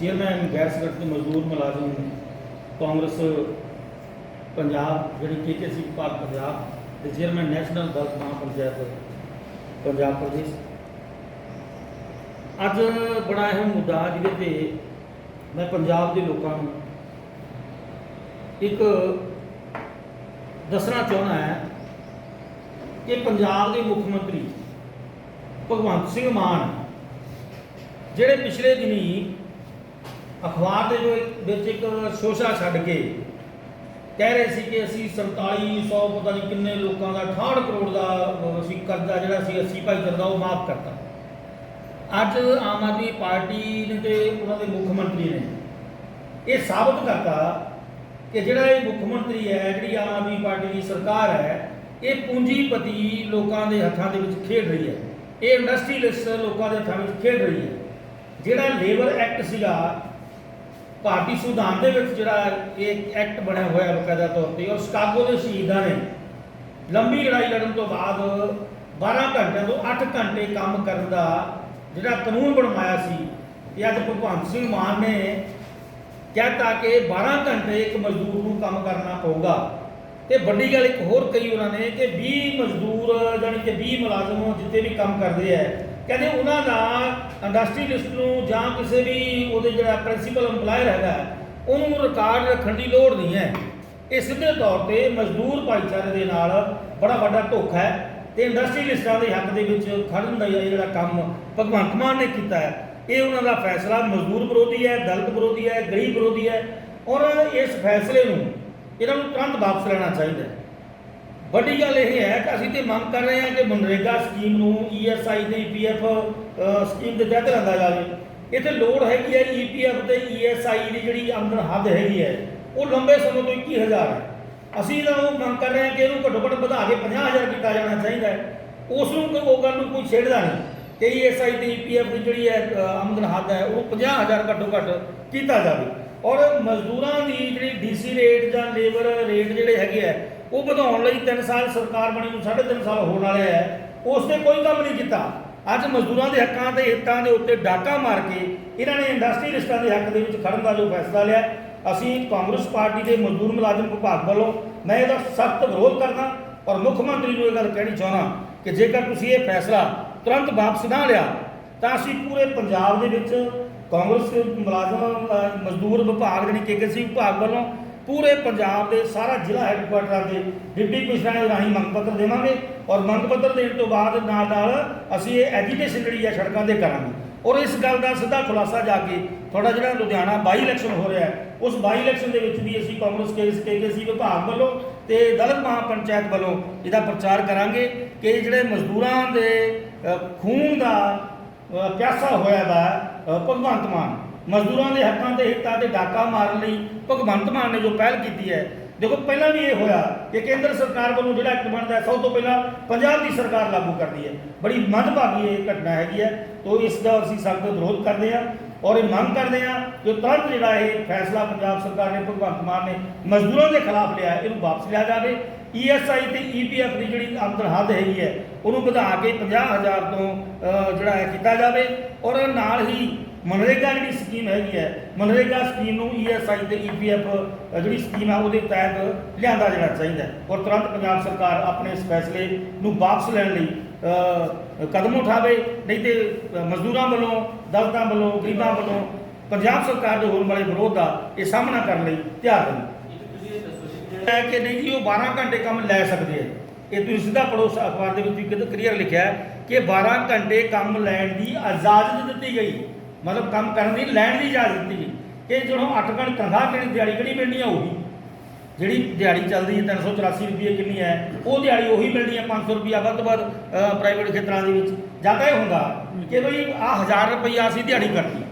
Chairman ਗੈਰ ਸੰਗਠਿਤ ਮਜ਼ਦੂਰ ਮੁਲਾਜ਼ਮ, ਕਾਂਗਰਸ, ਪੰਜਾਬ, ਜਿਹੜੀ ਕੇਕੇਸੀ ਵਿਭਾਗ ਪੰਜਾਬ ਤੇ ਚੇਅਰਮੈਨ ਨੈਸ਼ਨਲ ਦਲ ਪੰਚਾਇਤ ਪੰਜਾਬ ਪ੍ਰਦੇਸ਼ ਅੱਜ ਬੜਾ ਅਹਿਮ ਮੁੱਦਾ ਜਿਹਦੇ ਤੇ ਮੈਂ ਪੰਜਾਬ ਦੇ ਲੋਕਾਂ ਨੂੰ ਇੱਕ ਦੱਸਣਾ ਚਾਹੁੰਦਾ ਹੈ ਕਿ ਪੰਜਾਬ ਦੇ ਮੁੱਖ ਮੰਤਰੀ ਭਗਵੰਤ ਸਿੰਘ ਮਾਨ, ਜਿਹੜੇ ਪਿਛਲੇ ਦਿਨੀ ਅਖਬਾਰ ਦੇ ਵਿੱਚ ਇੱਕ ਸ਼ੋਸ਼ਾ ਛੱਡ ਕੇ ਕਹਿ ਰਹੇ ਸੀ ਕਿ ਅਸੀਂ 4700 ਪਤਾ ਨਹੀਂ ਕਿੰਨੇ ਲੋਕਾਂ ਦਾ 68 ਕਰੋੜ ਦਾ ਅਹ, ਅਸੀਂ ਕਰਜ਼ਾ ਜਿਹੜਾ ਸੀ ਅਸੀਂ ਭਾਈ ਕਰਦਾ ਉਹ ਮਾਫ ਕਰਤਾ। ਅੱਜ ਆਮ ਆਦਮੀ ਪਾਰਟੀ ਨੇ ਤੇ ਉਹਨਾਂ ਦੇ ਮੁੱਖ ਮੰਤਰੀ ਨੇ ਇਹ ਸਾਬਤ ਕਰਤਾ ਕਿ ਜਿਹੜਾ ਇਹ ਮੁੱਖ ਮੰਤਰੀ ਹੈ ਜਿਹੜੀ ਆਮ ਆਦਮੀ ਪਾਰਟੀ ਦੀ ਸਰਕਾਰ ਹੈ ਇਹ ਪੂੰਜੀਪਤੀ ਲੋਕਾਂ ਦੇ ਹੱਥਾਂ ਦੇ ਵਿੱਚ ਖੇਡ ਰਹੀ ਹੈ। ਇਹ ਇੰਡਸਟਰੀਲਿਸਟ ਲੋਕਾਂ ਦੇ ਹੱਥਾਂ ਵਿੱਚ ਖੇਡ ਰਹੀ ਹੈ। ਜਿਹੜਾ ਲੇਬਰ ਐਕਟ ਸੀਗਾ ਭਾਰਤੀ ਸੰਵਿਧਾਨ ਦੇ ਵਿੱਚ ਜਿਹੜਾ ਇਹ ਐਕਟ ਬਣਿਆ ਹੋਇਆ ਬਕਾਇਦਾ ਤੌਰ ਤੇ, ਔਰ ਸਟਾਗੋ ਦੇ ਸ਼ਹੀਦਾਂ ਨੇ ਲੰਬੀ ਲੜਾਈ ਲੜਨ ਤੋਂ ਬਾਅਦ 12 ਘੰਟਿਆਂ ਤੋਂ 8 ਘੰਟੇ ਕੰਮ ਕਰਨ ਦਾ ਜਿਹੜਾ ਕਾਨੂੰਨ ਬਣਵਾਇਆ ਸੀ, ਇਹ ਅੱਜ ਭਗਵੰਤ ਸਿੰਘ ਮਾਨ ਨੇ ਕਹਿਤਾ ਕਿ 12 ਘੰਟੇ ਇੱਕ ਮਜ਼ਦੂਰ ਨੂੰ ਕੰਮ ਕਰਨਾ ਪਊਗਾ। ਤੇ ਵੱਡੀ ਗੱਲ ਇੱਕ ਹੋਰ ਕਹੀ ਉਹਨਾਂ ਨੇ ਕਿ 20 ਮਜ਼ਦੂਰ ਜਾਨੀ ਕਿ 20 ਮੁਲਾਜ਼ਮ ਜਿੱਤੇ ਵੀ ਕੰਮ ਕਰਦੇ ਆ ਕਹਿੰਦੇ ਉਹਨਾਂ ਦਾ ਇੰਡਸਟਰੀਲਿਸਟ ਨੂੰ ਜਾਂ ਕਿਸੇ ਵੀ ਉਹਦੇ ਜਿਹੜਾ ਪ੍ਰਿੰਸੀਪਲ EMPLOYER ਹੈਗਾ, ਉਹਨੂੰ ਰਿਕਾਰਡ ਰੱਖਣ ਦੀ ਲੋੜ ਨਹੀਂ ਹੈ। ਇਹ ਸਿੱਧੇ ਤੌਰ ਤੇ ਮਜ਼ਦੂਰ ਭਾਈਚਾਰੇ ਦੇ ਨਾਲ ਬੜਾ ਵੱਡਾ ਧੋਖਾ ਹੈ ਤੇ ਇੰਡਸਟਰੀਲਿਸਟਾਂ ਦੇ ਹੱਕ ਦੇ ਵਿੱਚ ਖੜਨ ਦਾ ਇਹ ਜਿਹੜਾ ਕੰਮ ਭਗਵੰਤ ਮਾਨ ਨੇ ਕੀਤਾ ਹੈ। ਇਹ ਉਹਨਾਂ ਦਾ ਫੈਸਲਾ ਮਜ਼ਦੂਰ ਵਿਰੋਧੀ ਹੈ, ਦਲਿਤ ਵਿਰੋਧੀ ਹੈ, ਗਰੀਬ ਵਿਰੋਧੀ ਹੈ। ਔਰ ਇਸ ਫੈਸਲੇ ਨੂੰ ਇਹਨਾਂ ਨੂੰ ਤੁਰੰਤ ਵਾਪਸ ਲੈਣਾ ਚਾਹੀਦਾ ਹੈ। ਵੱਡੀ ਗੱਲ ਇਹ ਹੈ ਕਿ ਅਸੀਂ ਤੇ ਮੰਗ ਕਰ ਰਹੇ ਹਾਂ ਕਿ ਮਨਰੇਗਾ ਸਕੀਮ ਨੂੰ ਈਐਸਆਈ ਤੇ ਈਪੀਐਫ ਸਕੀਮ ਦੇ ਤਹਿਤ ਲਿਆਂਦਾ ਜਾਵੇ। ਇੱਥੇ ਲੋੜ ਹੈਗੀ ਹੈ ਈਪੀਐਫ ਤੇ ਈਐਸਆਈ ਦੀ ਜਿਹੜੀ ਆਮਦਨ ਹੱਦ ਹੈਗੀ ਹੈ, ਉਹ ਲੰਬੇ ਸਮੇਂ ਤੋਂ 21000 ਹੈ। ਅਸੀਂ ਤਾਂ ਉਹ ਮੰਗ ਕਰ ਰਹੇ ਹਾਂ ਕਿ ਇਹਨੂੰ ਘੱਟੋ ਘੱਟ ਵਧਾ ਕੇ 50000 ਕੀਤਾ ਜਾਣਾ ਚਾਹੀਦਾ ਹੈ। ਉਸ ਨੂੰ ਕੋਈ ਉਹ ਗੱਲ ਨੂੰ ਕੋਈ ਛੇੜਦਾ ਨਹੀਂ ਕਿ ਈਐਸਆਈ ਤੇ ਈਪੀਐਫ ਦੀ ਜਿਹੜੀ ਹੈ ਆਮਦਨ ਹੱਦ ਹੈ, ਉਹ 50000 ਘੱਟੋ ਘੱਟ ਕੀਤਾ ਜਾਵੇ। ਔਰ ਮਜ਼ਦੂਰਾਂ ਦੀ ਜਿਹੜੀ ਡੀਸੀ ਰੇਟ ਜਾਂ ਲੇਬਰ ਰੇਟ ਜਿਹੜੇ ਹੈਗੇ ਆ ਉਹ ਵਧਾਉਣ ਲਈ 3 ਸਾਲ ਸਰਕਾਰ ਬਣੀ ਨੂੰ 3.5 ਸਾਲ ਹੋਣ ਵਾਲੇ ਹੈ ਉਸ ਨੇ ਕੋਈ ਕੰਮ ਨਹੀਂ ਕੀਤਾ। ਅੱਜ ਮਜ਼ਦੂਰਾਂ ਦੇ ਹੱਕਾਂ ਤੇ ਹਿੱਤਾਂ ਦੇ ਉੱਤੇ ਡਾਕਾ ਮਾਰ ਕੇ ਇਹਨਾਂ ਨੇ ਇੰਡਸਟਰੀਲਿਸਟਾਂ ਦੇ ਹੱਕ ਦੇ ਵਿੱਚ ਖੜਨ ਦਾ ਜੋ ਫੈਸਲਾ ਲਿਆ। ਅਸੀਂ ਕਾਂਗਰਸ ਪਾਰਟੀ ਦੇ ਮਜ਼ਦੂਰ ਮੁਲਾਜ਼ਮ ਵਿਭਾਗ ਵੱਲੋਂ ਮੈਂ ਇਹਦਾ ਸਖਤ ਵਿਰੋਧ ਕਰਦਾ ਔਰ ਮੁੱਖ ਮੰਤਰੀ ਨੂੰ ਇਹ ਗੱਲ ਕਹਿਣੀ ਚਾਹੁੰਦਾ ਕਿ ਜੇਕਰ ਤੁਸੀਂ ਇਹ ਫੈਸਲਾ ਤੁਰੰਤ ਵਾਪਸ ਨਾ ਲਿਆ, ਤਾਂ ਅਸੀਂ ਪੂਰੇ ਪੰਜਾਬ ਦੇ ਵਿੱਚ ਕਾਂਗਰਸ ਮੁਲਾਜ਼ਮ ਮਜ਼ਦੂਰ ਵਿਭਾਗ ਜਿਹੜੀ ਕੇਕੇਸੀ ਵਿਭਾਗ ਵੱਲੋਂ ਪੂਰੇ ਪੰਜਾਬ ਦੇ ਸਾਰਾ ਜ਼ਿਲ੍ਹਾ ਹੈੱਡਕੁਆਟਰਾਂ ਦੇ ਡਿਪਟੀ ਕਮਿਸ਼ਨਰਾਂ ਦੇ ਰਾਹੀਂ ਮੰਗ ਪੱਤਰ ਦੇਵਾਂਗੇ ਔਰ ਮੰਗ ਪੱਤਰ ਦੇਣ ਤੋਂ ਬਾਅਦ ਨਾਲ ਨਾਲ ਅਸੀਂ ਇਹ ਐਜੀਟੇਸ਼ਨ ਜਿਹੜੀ ਹੈ ਸੜਕਾਂ ਤੇ ਕਰਾਂਗੇ। ਔਰ ਇਸ ਗੱਲ ਦਾ ਸਿੱਧਾ ਖੁਲਾਸਾ ਜਾ ਕੇ ਤੁਹਾਡਾ ਜਿਹੜਾ ਲੁਧਿਆਣਾ ਬਾਈ ਇਲੈਕਸ਼ਨ ਹੋ ਰਿਹਾ ਹੈ। ਉਸ ਬਾਈ ਇਲੈਕਸ਼ਨ ਦੇ ਵਿੱਚ ਵੀ ਅਸੀਂ ਕਾਂਗਰਸ ਕੇਸ ਕੇਕੇਸੀ ਵਿਭਾਗ ਵੱਲੋਂ ਤੇ ਦਲਿਤ ਮਹਾਪੰਚਾਇਤ ਵੱਲੋਂ ਇਹਦਾ ਪ੍ਰਚਾਰ ਕਰਾਂਗੇ ਕਿ ਜਿਹੜੇ ਮਜ਼ਦੂਰਾਂ ਦੇ ਖੂਨ ਦਾ ਪਿਆਸਾ ਹੋਇਆ ਦਾ ਭਗਵੰਤ ਮਾਨ ਮਜ਼ਦੂਰਾਂ ਦੇ ਹੱਕਾਂ ਤੇ ਹਿੱਤਾਂ ਤੇ ਡਾਕਾ ਮਾਰਨ ਲਈ ਭਗਵੰਤ ਮਾਨ ਨੇ ਜੋ ਪਹਿਲ ਕੀਤੀ ਹੈ, ਦੇਖੋ ਪਹਿਲਾਂ ਵੀ ਇਹ ਹੋਇਆ ਕਿ ਕੇਂਦਰ ਸਰਕਾਰ ਵੱਲੋਂ ਜਿਹੜਾ ਐਕਟ ਬਣਦਾ ਸਭ ਤੋਂ ਪਹਿਲਾਂ ਪੰਜਾਬ ਦੀ ਸਰਕਾਰ ਲਾਗੂ ਕਰਦੀ ਹੈ। ਬੜੀ ਮੰਦਭਾਗੀ ਇਹ ਘਟਨਾ ਹੈਗੀ ਹੈ, ਤੋਂ ਇਸ ਦਾ ਅਸੀਂ ਸਖਤ ਵਿਰੋਧ ਕਰਦੇ ਹਾਂ ਔਰ ਇਹ ਮੰਗ ਕਰਦੇ ਹਾਂ ਕਿ ਤੁਰੰਤ ਜਿਹੜਾ ਇਹ ਫੈਸਲਾ ਪੰਜਾਬ ਸਰਕਾਰ ਨੇ, ਭਗਵੰਤ ਮਾਨ ਨੇ ਮਜ਼ਦੂਰਾਂ ਦੇ ਖਿਲਾਫ ਲਿਆ, ਇਹਨੂੰ ਵਾਪਸ ਲਿਆ ਜਾਵੇ। ਈਐਸਆਈ ਤੇ ਈਪੀਐਫ ਦੀ ਜਿਹੜੀ ਆਮਦਨ ਹੱਦ ਹੈਗੀ ਹੈ, ਉਹਨੂੰ ਵਧਾ ਕੇ 50000 ਤੋਂ ਜਿਹੜਾ ਹੈ ਕੀਤਾ ਜਾਵੇ ਔਰ ਨਾਲ ਹੀ ਮਨਰੇਗਾ ਜਿਹੜੀ ਸਕੀਮ ਹੈਗੀ ਹੈ, ਮਨਰੇਗਾ ਸਕੀਮ ਨੂੰ ਈਐਸਆਈ ਤੇ ਈਪੀਐਫ ਜਿਹੜੀ ਸਕੀਮ ਹੈ ਉਹਦੇ ਤਹਿਤ ਲਿਆਂਦਾ ਜਾਣਾ ਚਾਹੀਦਾ ਔਰ ਤੁਰੰਤ ਪੰਜਾਬ ਸਰਕਾਰ ਆਪਣੇ ਇਸ ਫੈਸਲੇ ਨੂੰ ਵਾਪਸ ਲੈਣ ਲਈ ਕਦਮ ਉਠਾਵੇ, ਨਹੀਂ ਤੇ ਮਜ਼ਦੂਰਾਂ ਵੱਲੋਂ, ਦਲਤਾਂ ਵੱਲੋਂ, ਗਰੀਬਾਂ ਵੱਲੋਂ ਪੰਜਾਬ ਸਰਕਾਰ ਦੇ ਹੋਣ ਵਾਲੇ ਵਿਰੋਧ ਦਾ ਇਹ ਸਾਹਮਣਾ ਕਰਨ ਲਈ ਤਿਆਰ ਰਹੋ ਹੈ ਕਿ ਨਹੀਂ ਜੀ, ਉਹ 12 ਘੰਟੇ ਕੰਮ ਲੈ ਸਕਦੇ ਆ ਇਹ ਤੁਸੀਂ ਸਿੱਧਾ ਪੜੋ ਅਖਬਾਰ ਦੇ ਵਿੱਚ ਵੀ ਕਲੀਅਰ ਲਿਖਿਆ ਕਿ 12 ਘੰਟੇ ਕੰਮ ਲੈਣ ਦੀ ਇਜਾਜ਼ਤ ਦਿੱਤੀ ਗਈ। ਮਤਲਬ ਕੰਮ ਕਰਨ ਦੀ, ਲੈਣ ਦੀ ਇਜਾਜ਼ਤ ਦਿੱਤੀ ਗਈ ਕਿ ਜਦੋਂ 8 ਘੰਟੇ ਤਨਖਾਹ ਕਿਹੜੀ, ਦਿਹਾੜੀ ਕਿਹੜੀ ਮਿਲਣੀ ਆ ਉਹੀ। ਜਿਹੜੀ ਦਿਹਾੜੀ ਚੱਲਦੀ ਹੈ 384 ਰੁਪਏ ਕਿੰਨੀ ਹੈ, ਉਹ ਦਿਹਾੜੀ ਉਹੀ ਮਿਲਣੀ ਹੈ 500 ਰੁਪਿਆ ਵੱਧ ਤੋਂ ਵੱਧ ਪ੍ਰਾਈਵੇਟ ਖੇਤਰਾਂ ਦੇ ਵਿੱਚ। ਜਾਂ ਤਾਂ ਇਹ ਹੁੰਦਾ ਕਿ ਬਈ ਆ 1000 ਰੁਪਈਆ ਅਸੀਂ ਦਿਹਾੜੀ ਕਰਤੀ।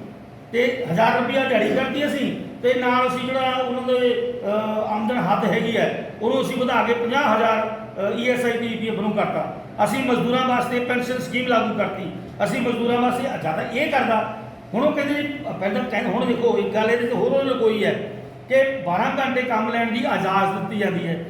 ਤੇ 1000 ਰੁਪਿਆ ਦਿਹਾੜੀ ਕਰਤੀ ਅਸੀਂ, ਤੇ ਨਾਲ ਅਸੀਂ ਜਿਹੜਾ ਉਹਨਾਂ ਦੇ ਆਮਦਨ ਹੱਥ ਹੈਗੀ ਹੈ, ਉਹਨੂੰ ਅਸੀਂ ਵਧਾ ਕੇ 50000 ਈਐਸਆਈ ਦੀ ਪੀਐਫ ਨੂੰ ਕਰਤਾ। ਅਸੀਂ ਮਜ਼ਦੂਰਾਂ ਵਾਸਤੇ ਪੈਨਸ਼ਨ ਸਕੀਮ ਲਾਗੂ ਕਰਤੀ। ਅਸੀਂ ਮਜ਼ਦੂਰਾਂ ਵਾਸਤੇ ਜ਼ਿਆਦਾ ਇਹ ਕਰਦਾ ਹੁਣ ਉਹ ਕਹਿੰਦੇ ਜੀ, ਪਹਿਲਾਂ ਕਹਿੰਦੇ ਹੁਣ ਦੇਖੋ ਇੱਕ ਗੱਲ ਇਹਦੇ ਤੇ ਹੋਰ ਉਹਨਾਂ ਕੋਈ ਹੈ ਕਿ 12 ਘੰਟੇ ਕੰਮ ਲੈਣ ਦੀ ਇਜਾਜ਼ਤ ਦਿੱਤੀ ਜਾਂਦੀ ਹੈ।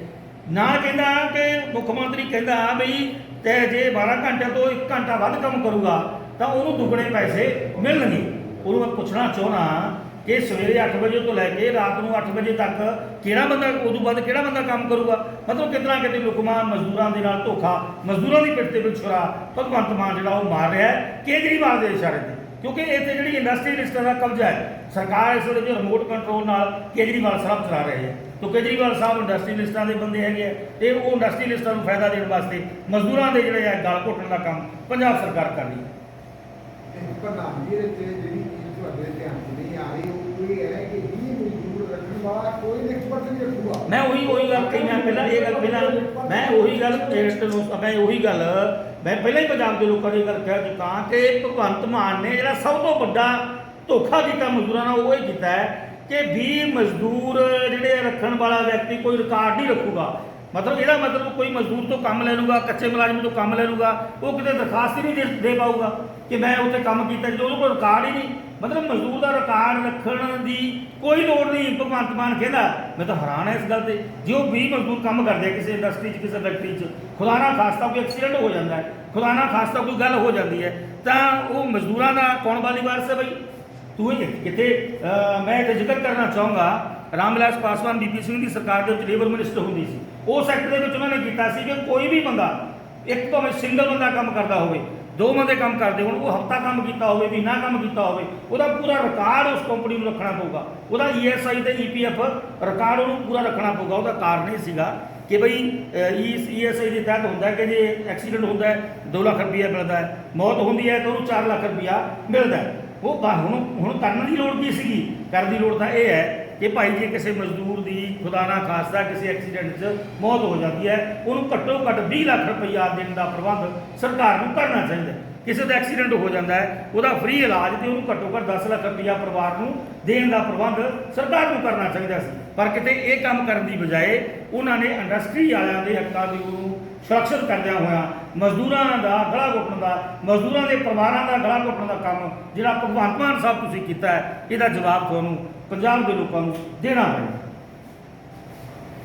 ਨਾਲ ਕਹਿੰਦਾ ਕਿ ਮੁੱਖ ਮੰਤਰੀ ਕਹਿੰਦਾ ਬਈ ਤੇ ਜੇ 12 ਘੰਟੇ ਤੋਂ 1 ਘੰਟਾ ਵੱਧ ਕੰਮ ਕਰੂਗਾ ਤਾਂ ਉਹਨੂੰ ਦੁੱਗਣੇ ਪੈਸੇ ਮਿਲਣਗੇ। ਉਹਨੂੰ ਮੈਂ ਪੁੱਛਣਾ ਚਾਹਣਾ ਕਿ ਸਵੇਰੇ 8 ਵਜੇ ਤੋਂ ਲੈ ਕੇ ਰਾਤ ਨੂੰ 8 ਵਜੇ ਤੱਕ ਕਿਹੜਾ ਬੰਦਾ ਉਦੋਂ ਬਾਅਦ ਕਿਹੜਾ ਬੰਦਾ ਕੰਮ ਕਰੂਗਾ? ਮਤਲਬ ਕਿਤਨਾ ਕਿਤੇ ਲੁਕਮਾ ਮਜ਼ਦੂਰਾਂ ਦੇ ਨਾਲ ਧੋਖਾ ਮਜ਼ਦੂਰਾਂ ਦੀ ਪਿੱਠ ਤੇ ਵੀ ਛੁਰਾ ਭਗਵੰਤ ਮਾਨ ਜਿਹੜਾ ਉਹ ਮਾਰ ਰਿਹਾ ਹੈ। ਕੇਜਰੀਵਾਲ ਦੇ ਇਸ਼ਾਰੇ ਤੇ। ਕਿਉਂਕਿ ਇੱਥੇ ਜਿਹੜੀ ਇੰਡਸਟਰੀਲਿਸਟਾਂ ਦਾ ਕਬਜ਼ਾ ਹੈ ਸਰਕਾਰ ਇਸ ਵੇਲੇ ਜੋ ਰਿਮੋਟ ਕੰਟਰੋਲ ਨਾਲ ਕੇਜਰੀਵਾਲ ਸਾਹਿਬ ਚਲਾ ਰਹੇ ਹੈ। ਤਾਂ ਕੇਜਰੀਵਾਲ ਸਾਹਿਬ ਇੰਡਸਟਰੀਲਿਸਟਾਂ ਦੇ ਬੰਦੇ ਹੈਗੇ ਆ ਤੇ ਉਹ ਇੰਡਸਟਰੀਲਿਸਟਾਂ ਨੂੰ ਫਾਇਦਾ ਦੇਣ ਵਾਸਤੇ ਮਜ਼ਦੂਰਾਂ ਦੇ ਜਿਹੜੇ ਹੈ ਗਲ ਘੋਟਣ ਦਾ ਕੰਮ ਪੰਜਾਬ ਸਰਕਾਰ ਕਰ ਰਹੀ ਹੈ। ਪ੍ਰਧਾਨ ਜੀ ਦੇ ਜਿਹੜੀ ਚੀਜ਼ ਤੁਹਾਡੇ ਧਿਆਨ 'ਚ ਨਹੀਂ ਆ ਰਹੀ ਉਹ ਇਹ ਹੈ ਕਿ ਵੀ ਮਜ਼ਦੂਰ ਰੱਖਣ ਵਾਲਾ ਕੋਈ ਐਕਸਪਰਟ ਨਹੀਂ ਰੱਖੂਗਾ। ਮੈਂ ਉਹੀ ਉਹੀ ਗੱਲ ਕਹੀ ਮੈਂ ਪਹਿਲਾਂ ਇਹ ਗੱਲ ਪਹਿਲਾਂ ਮੈਂ ਉਹੀ ਗੱਲ ਮੈਂ ਉਹੀ ਗੱਲ ਮੈਂ ਪਹਿਲਾਂ ਹੀ ਪੰਜਾਬ ਦੇ ਲੋਕਾਂ ਦੀ ਇਹ ਗੱਲ ਕਹਿ ਚੁੱਕਾ ਕਿ ਭਗਵੰਤ ਮਾਨ ਨੇ ਜਿਹੜਾ ਸਭ ਤੋਂ ਵੱਡਾ ਧੋਖਾ ਕੀਤਾ ਮਜ਼ਦੂਰਾਂ ਨਾਲ, ਉਹ ਇਹ ਕੀਤਾ ਹੈ ਕਿ ਵੀ ਮਜ਼ਦੂਰ ਜਿਹੜੇ ਰੱਖਣ ਵਾਲਾ ਵਿਅਕਤੀ ਕੋਈ ਰਿਕਾਰਡ ਨਹੀਂ ਰੱਖੂਗਾ। ਮਤਲਬ ਇਹਦਾ ਮਤਲਬ ਕੋਈ ਮਜ਼ਦੂਰ ਤੋਂ ਕੰਮ ਲੈ ਲੂਗਾ, ਕੱਚੇ ਮੁਲਾਜ਼ਮ ਤੋਂ ਕੰਮ ਲੈ ਲੂਗਾ, ਉਹ ਕਿਤੇ ਦਰਖਾਸਤ ਹੀ ਨਹੀਂ ਦੇ- ਪਾਊਗਾ ਕਿ ਮੈਂ ਉੱਥੇ ਕੰਮ ਕੀਤਾ ਜਦੋਂ ਉਹਦੇ ਕੋਲ ਰਿਕਾਰਡ ਹੀ ਨਹੀਂ। ਮਤਲਬ ਮਜ਼ਦੂਰ ਦਾ ਰਿਕਾਰਡ ਰੱਖਣ ਦੀ ਕੋਈ ਲੋੜ ਨਹੀਂ, ਭਗਵੰਤ ਮਾਨ ਕਹਿੰਦਾ। ਮੈਂ ਤਾਂ ਹੈਰਾਨ ਹਾਂ ਇਸ ਗੱਲ ਤੇ। ਜੇ ਉਹ 20 ਮਜ਼ਦੂਰ ਕੰਮ ਕਰਦੇ ਕਿਸੇ ਇੰਡਸਟਰੀ 'ਚ, ਕਿਸੇ ਫੈਕਟਰੀ 'ਚ ਖੁਦਾ ਨਾ ਖਾਸਤਾ ਕੋਈ ਐਕਸੀਡੈਂਟ ਹੋ ਜਾਂਦਾ ਹੈ ਖੁਦਾ ਨਾ ਖਾਸਤਾ ਕੋਈ ਗੱਲ ਹੋ ਜਾਂਦੀ ਹੈ, ਤਾਂ ਉਹ ਮਜ਼ਦੂਰਾਂ ਦਾ ਕੌਣ ਵਾਲੀ ਵਾਰਸ ਹੈ ਬਈ? ਤੂੰ ਇਹ ਕਿਤੇ ਮੈਂ ਇਹ ਜ਼ਿਕਰ ਕਰਨਾ ਚਾਹੂੰਗਾ। ਰਾਮ ਵਿਲਾਸ ਪਾਸਵਾਨ ਬੀਪੀ ਸਿੰਘ ਦੀ ਸਰਕਾਰ ਦੇ ਵਿੱਚ ਲੇਬਰ ਮਿਨਿਸਟਰ ਹੁੰਦੀ ਸੀ। ਉਹ ਸੈਕਟਰ ਦੇ ਵਿੱਚ ਉਹਨਾਂ ਨੇ ਕੀਤਾ ਸੀ ਕਿ ਕੋਈ ਵੀ ਬੰਦਾ, ਇੱਕ ਭਾਵੇਂ ਸਿੰਗਲ ਬੰਦਾ ਕੰਮ ਕਰਦਾ ਹੋਵੇ, ਦੋ ਬੰਦੇ ਕੰਮ ਕਰਦੇ ਹੋਣ, ਉਹ ਹਫਤਾ ਕੰਮ ਕੀਤਾ ਹੋਵੇ, ਮਹੀਨਾ ਕੰਮ ਕੀਤਾ ਹੋਵੇ, ਉਹਦਾ ਪੂਰਾ ਰਿਕਾਰਡ ਉਸ ਕੰਪਨੀ ਨੂੰ ਰੱਖਣਾ ਪਊਗਾ। ਉਹਦਾ ਈਐਸਆਈ ਤੇ ਈਪੀਐਫ ਰਿਕਾਰਡ ਉਹਨੂੰ ਪੂਰਾ ਰੱਖਣਾ ਪਊਗਾ, ਉਹਦਾ ਕਾਰਨ ਇਹ ਸੀਗਾ ਕਿ ਬਈ ਈਐਸਆਈ ਦੇ ਤਹਿਤ ਹੁੰਦਾ ਕਿ ਜੇ ਐਕਸੀਡੈਂਟ ਹੁੰਦਾ ਹੈ 2 ਲੱਖ ਰੁਪਈਆ ਮਿਲਦਾ ਹੈ, ਮੌਤ ਹੁੰਦੀ ਹੈ ਤਾਂ ਉਹਨੂੰ 4 ਲੱਖ ਰੁਪਈਆ ਮਿਲਦਾ ਹੈ। ਉਹ ਹੁਣ ਹੁਣ ਕਰਨ ਦੀ ਲੋੜ ਕੀ ਸੀਗੀ? ਕਰਨ ਦੀ ਲੋੜ ਤਾਂ ਇਹ ਹੈ ਕਿ ਭਾਈ ਜੇ, ਕਿਸੇ ਮਜ਼ਦੂਰ ਦੀ ਖੁਦਾ ਨਾ ਖਾਸਤਾ ਕਿਸੇ ਐਕਸੀਡੈਂਟ 'ਚ ਮੌਤ ਹੋ ਜਾਂਦੀ ਹੈ, ਉਹਨੂੰ ਘੱਟੋ ਘੱਟ 20 ਲੱਖ ਰੁਪਈਆ ਦੇਣ ਦਾ ਪ੍ਰਬੰਧ ਸਰਕਾਰ ਨੂੰ ਕਰਨਾ ਚਾਹੀਦਾ ਹੈ। ਕਿਸੇ ਦਾ ਐਕਸੀਡੈਂਟ ਹੋ ਜਾਂਦਾ ਹੈ, ਉਹਦਾ ਫ੍ਰੀ ਇਲਾਜ ਤੇ ਉਹਨੂੰ ਘੱਟੋ ਘੱਟ 10 ਲੱਖ ਰੁਪਈਆ ਪਰਿਵਾਰ ਨੂੰ ਦੇਣ ਦਾ ਪ੍ਰਬੰਧ ਸਰਕਾਰ ਨੂੰ ਕਰਨਾ ਚਾਹੀਦਾ ਸੀ। ਪਰ ਕਿਤੇ ਇਹ ਕੰਮ ਕਰਨ ਦੀ ਬਜਾਏ ਉਹਨਾਂ ਨੇ ਇੰਡਸਟਰੀ ਵਾਲਿਆਂ ਦੇ ਹੱਕਾਂ ਦੀ ਉਹਨੂੰ ਸੁਰੱਖਿਅਤ ਕਰਦਿਆਂ ਹੋਇਆ ਮਜ਼ਦੂਰਾਂ ਦਾ ਗਲਾ ਘੁੱਟਣ ਦਾ, ਮਜ਼ਦੂਰਾਂ ਦੇ ਪਰਿਵਾਰਾਂ ਦਾ ਗਲਾ ਘੁੱਟਣ ਦਾ ਕੰਮ ਜਿਹੜਾ ਭਗਵੰਤ ਮਾਨ ਸਾਹਿਬ ਤੁਸੀਂ ਕੀਤਾ ਹੈ, ਇਹਦਾ ਜਵਾਬ ਤੁਹਾਨੂੰ ਪੰਜਾਬ ਦੇ ਲੋਕਾਂ ਨੂੰ ਦੇਣਾ ਪੈਣਾ